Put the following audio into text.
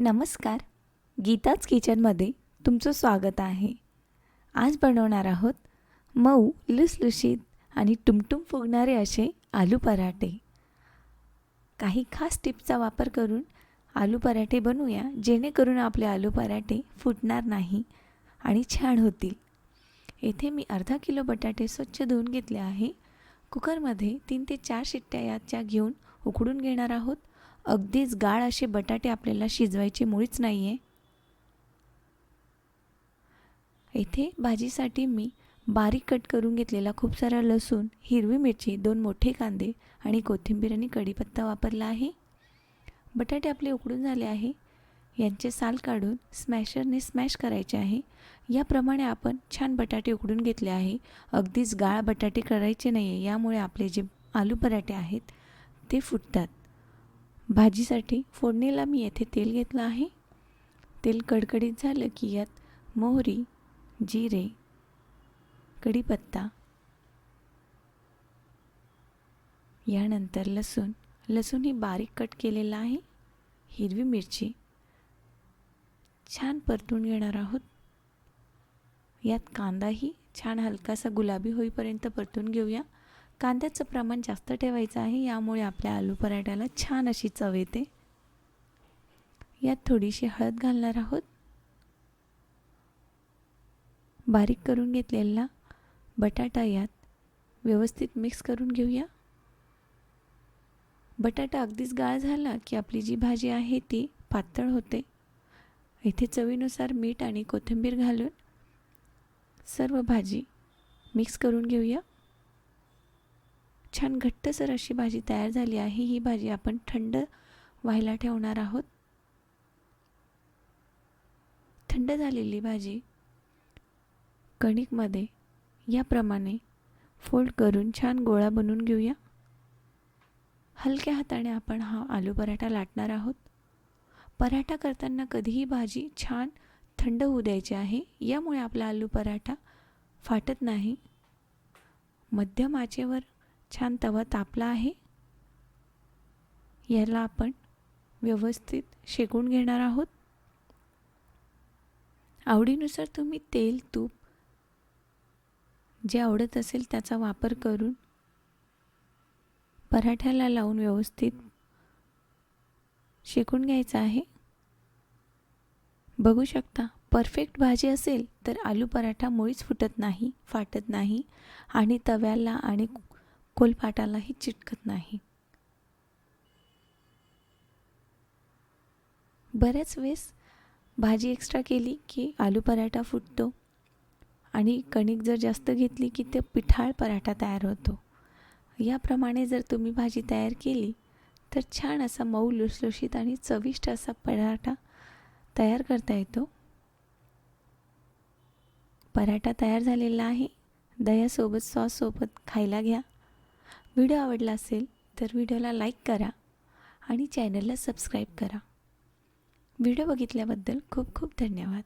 नमस्कार. गीताच किचनमध्ये तुमचं स्वागत आहे. आज बनवणार आहोत मऊ लुसलुशीत आणि टुमटुम फुगणारे असे आलू पराठे. काही खास टिप्सचा वापर करून आलू पराठे बनवूया जेणेकरून आपले आलू पराठे फुटणार नाही आणि छान होतील. येथे मी अर्धा किलो बटाटे स्वच्छ धुवून घेतले आहे. कुकरमध्ये तीन ते चार शिट्ट्या याच्या घेऊन उकडून घेणार आहोत. अगदीच गाळ असे बटाटे आपल्याला शिजवायचे मुळीच नाही आहे इथे भाजीसाठी मी बारीक कट करून घेतलेला खूप सारा लसूण हिरवी मिरची दोन मोठे कांदे आणि कोथिंबीर आणि कढीपत्ता वापरला आहे. बटाटे आपले उकडून झाले आहे. यांचे साल काढून स्मॅशरने स्मॅश करायचे आहे. याप्रमाणे आपण छान बटाटे उकडून घेतले आहे. अगदीच गाळ बटाटे करायचे नाही आहे यामुळे आपले जे आलू पराठे आहेत ते फुटतात. भाजीसाठी फोडणीला मी येथे तेल घेतलं आहे. तेल कडकडीत झालं की यात मोहरी जिरे कढीपत्ता यानंतर लसूण. लसूण ही बारीक कट केलेलं आहे. हिरवी मिरची. छान परतून घेणार आहोत. यात कांदाही छान हलकासा गुलाबी होईपर्यंत परतून घेऊया. कांद्याचं प्रमाण जास्त ठेवायचं आहे यामुळे आपल्या आलू पराठ्याला छान अशी चव येते. यात थोडीशी हळद घालणार आहोत. बारीक करून घेतलेला बटाटा यात व्यवस्थित मिक्स करून घेऊया. बटाटा अगदीच गाळ झाला की आपली जी भाजी आहे ती पातळ होते. इथे चवीनुसार मीठ आणि कोथिंबीर घालून सर्व भाजी मिक्स करून घेऊया. छान घट्टसर अशी भाजी तयार झाली आहे. ही भाजी आपण थंड व्हायला ठेवणार आहोत. थंड झालेली भाजी कणिकमध्ये याप्रमाणे फोल्ड करून छान गोळा बनवून घेऊया. हलक्या हाताने आपण हा आलू पराठा लाटणार आहोत. पराठा करताना कधीही भाजी छान थंड होऊ द्यायची आहे. यामुळे आपला आलू पराठा फाटत नाही. मध्यम आचेवर छान तवा तापला आहे. याला आपण व्यवस्थित शेकून घेणार आहोत. आवडीनुसार तुम्ही तेल तूप जे आवडत असेल त्याचा वापर करून पराठ्याला लावून व्यवस्थित शेकून घ्यायचं आहे. बघू शकता परफेक्ट भाजी असेल तर आलू पराठा मुळीच फुटत नाही फाटत नाही आणि तव्याला आणि कोलपाटालाही चिटकत नाही. बऱ्याच वेळेस भाजी एक्स्ट्रा केली की आलू पराठा फुटतो आणि कणिक जर जास्त घेतली की ते पिठाळ पराठा तयार होतो. याप्रमाणे जर तुम्ही भाजी तयार केली तर छान असा मऊ लुसलुशीत आणि चविष्ट असा पराठा तयार करता येतो. पराठा तयार झालेला आहे. दह्यासोबत सॉससोबत खायला घ्या. व्हिडिओ आवडला असेल तर व्हिडिओला लाईक करा आणि चॅनलला सबस्क्राईब करा. व्हिडिओ बघितल्याबद्दल खूप खूप धन्यवाद.